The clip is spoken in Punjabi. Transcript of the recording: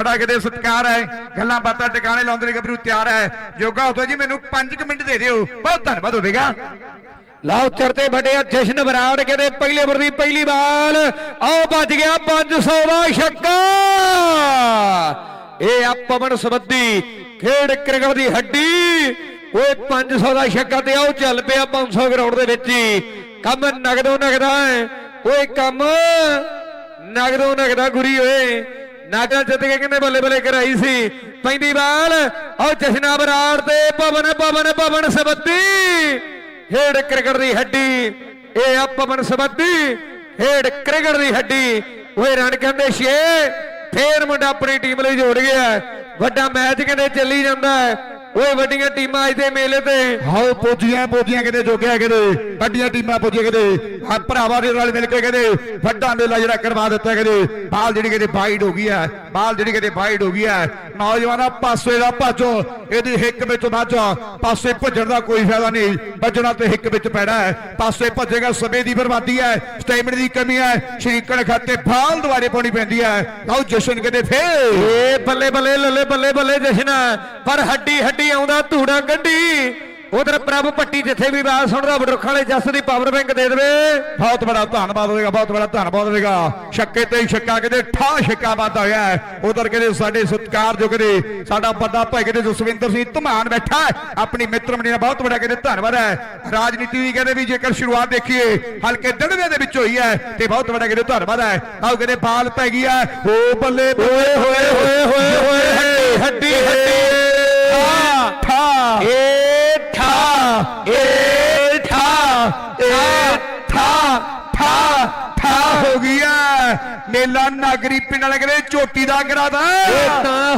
ਬੜਾ ਕਿਤੇ ਸਤਿਕਾਰ ਹੈ ਗੱਲਾਂ ਬਾਤਾਂ ਟਿਕਾਣੇ ਲਾਉਂਦੇ ਨੇ ਗੱਭਰੂ ਤਿਆਰ ਹੈ ਜੋਗਾ ਹੋਤਾ ਜੀ ਮੈਨੂੰ 5 ਮਿੰਟ ਦੇ ਦਿਓ ਬਹੁਤ ਧੰਨਵਾਦ ਹੋਵੇਗਾ ਲਓ ਚਰਤੇ ਵੱਡਿਆ ਜਸ਼ਨ ਬਰਾੜ ਕਹਿੰਦੇ ਪਹਿਲੇ ਵਰ ਦੀ ਪਹਿਲੀ ਬਾਲ ਆਓ ਵੱਜ ਗਿਆ 500 ਦਾ ਛੱਕਾ ਇਹ ਆ ਪਵਨ ਸਬੱਦੀ ਖੇਡ ਕ੍ਰਿਕਟ ਦੀ ਹੱਡੀ ਓਏ 500 ਦਾ ਛੱਕਾ ਤੇ ਆਓ ਚੱਲ ਪਿਆ 500 ਗਰਾਊਂਡ ਦੇ ਵਿੱਚ ਹੀ ਕੰਮ ਨਗਦੋ ਨਗਦਾ ਹੈ ਓਏ ਕੰਮ ਨਗਦੋ ਨਗਦਾ ਗੁਰੀ ਓਏ ਨਾਗਾ ਜਿੱਤ ਕੇ ਕਹਿੰਦੇ ਬੱਲੇ ਬੱਲੇ ਕਰਾਈ ਸੀ। ਪੈਂਦੀ ਬਾਲ ਆਓ ਜਸ਼ਨਾ ਬਰਾੜ ਤੇ ਪਵਨ ਪਵਨ ਪਵਨ ਸਬੱਦੀ ਖੇਡ ਕ੍ਰਿਕਟ ਦੀ ਹੱਡੀ, ਇਹ ਆ ਪਵਨ ਸਬੱਦੀ ਖੇਡ ਕ੍ਰਿਕਟ ਦੀ ਹੱਡੀ, ਓਏ ਰਨ ਕਹਿੰਦੇ ਛੇ। ਫੇਰ ਮੁੰਡਾ ਆਪਣੀ ਟੀਮ ਲਈ ਜੋੜ ਗਿਆ। ਵੱਡਾ ਮੈਚ ਕਹਿੰਦੇ ਚੱਲੀ ਜਾਂਦਾ। ਹੈ ਓਏ ਵੱਡੀਆਂ ਟੀਮਾਂ ਅੱਜ ਦੇ ਮੇਲੇ ਤੇ। ਹਾਓ ਪੋਜੀਆਂ ਪੋਜੀਆਂ ਕਿਤੇ ਜੋਗਿਆ ਕਿਤੇ, ਵੱਡੀਆਂ ਟੀਮਾਂ ਪੋਜੀਆਂ ਕਿਤੇ। ਆ ਭਰਾਵਾਂ ਦੇ ਨਾਲ ਮਿਲ ਕੇ ਕਹਿੰਦੇ ਵੱਡਾ ਮੇਲਾ ਜਿਹੜਾ ਕਰਵਾ ਦਿੱਤਾ ਕਹਿੰਦੇ ਬਾਲ ਜਿਹੜੀ ਕਿਤੇ ਬਾਈਡ ਹੋ ਗਈ ਹੈ ਬਾਲ ਜਿਹੜੀ ਕਿਤੇ ਬਾਈਡ ਹੋ ਗਈ ਹੈ, ਨੌਜਵਾਨਾਂ ਪਾਸੇ ਦਾ ਭਾਜੋ, ਇਹਦੀ ਹਿੱਕ ਵਿੱਚ ਭਾਜੋ ਪਾਸੇ ਭੱਜਣ ਦਾ ਕੋਈ ਫਾਇਦਾ ਨਹੀਂ ਭੱਜਣਾ ਤੇ ਹਿੱਕ ਵਿੱਚ ਪੈਣਾ ਹੈ, ਪਾਸੇ ਭੱਜੇਗਾ ਸਮੇਂ ਦੀ ਬਰਬਾਦੀ ਹੈ, ਸਟੈਮਿਨਾ ਦੀ ਕਮੀ ਹੈ ਸ਼ਰੀਕਣ ਖਾਤੇ ਬਾਲ ਦੁਆਰੇ ਪਾਉਣੀ ਪੈਂਦੀ ਹੈ ਆਓ ਜਸ਼ਨ ਕਿਤੇ ਫੇਰ। ਏ ਬੱਲੇ ਬੱਲੇ, ਲੱਲੇ ਬੱਲੇ ਬੱਲੇ ਜਸ਼ਨ, ਪਰ ਹੱਡੀ ਹੱਡੀ ਆਉਂਦਾ ਧੂੜਾ ਗੱਡੀ ਉਧਰ ਪ੍ਰਭ ਪੱਟੀ ਜਿੱਥੇ ਵੀ ਬਾਤ ਸੁਣਦਾ ਬਡਰੁੱਖ ਵਾਲੇ ਜੱਸ ਦੀ ਪਾਵਰ ਬੈਂਕ ਦੇ ਦੇਵੇ। ਬਹੁਤ ਬੜਾ ਧੰਨਵਾਦ ਹੋਵੇਗਾ ਬਹੁਤ ਬੜਾ ਧੰਨਵਾਦ ਹੋਵੇਗਾ। ਛੱਕੇ ਤੇ ਛੱਕਾ ਕਹਿੰਦੇ ਠਾ ਛੱਕਾ ਵਾਧਾ ਹੋਇਆ ਉਧਰ ਕਹਿੰਦੇ ਸਾਡੇ ਸਤਿਕਾਰ ਜੋ ਕਹਿੰਦੇ ਸਾਡਾ ਵੱਡਾ ਭਾਈ ਕਹਿੰਦੇ ਜਸਵਿੰਦਰ ਸਿੰਘ ਧਮਾਨ ਬੈਠਾ। ਆਪਣੀ ਮਿੱਤਰ ਮੰਡੀ ਦਾ ਬਹੁਤ ਬੜਾ ਕਹਿੰਦੇ ਧੰਨਵਾਦ ਹੈ। ਰਾਜਨੀਤੀ ਦੀ ਕਹਿੰਦੇ ਵੀ ਜੇਕਰ ਸ਼ੁਰੂਆਤ ਦੇਖੀਏ ਹਲਕੇ ਦੜਵੇ ਦੇ ਵਿੱਚ ਹੋਈ ਹੈ ਤੇ ਬਹੁਤ ਬੜਾ ਕਹਿੰਦੇ ਧੰਨਵਾਦ ਹੈ। ਆਓ ਕਹਿੰਦੇ ਬਾਲ ਪੈ ਗਈ ਹੈ। ਓ ਬੱਲੇ ਹੋਏ ਹੋਏ ਹੋਏ ਹੋਏ। ਹੱਡੀ ਏ ਠਾ ਏ ਠਾ ਠਾ ਠਾ ਹੋ ਗਈ ਹੈ ਮੇਲਾ ਨਾਗਰੀ ਪਿੰਡ ਵਾਲੇ ਕਹਿੰਦੇ ਝੋਟੀ ਦਾ ਕਰਾਦਾ ਇਹ ਤਾਂ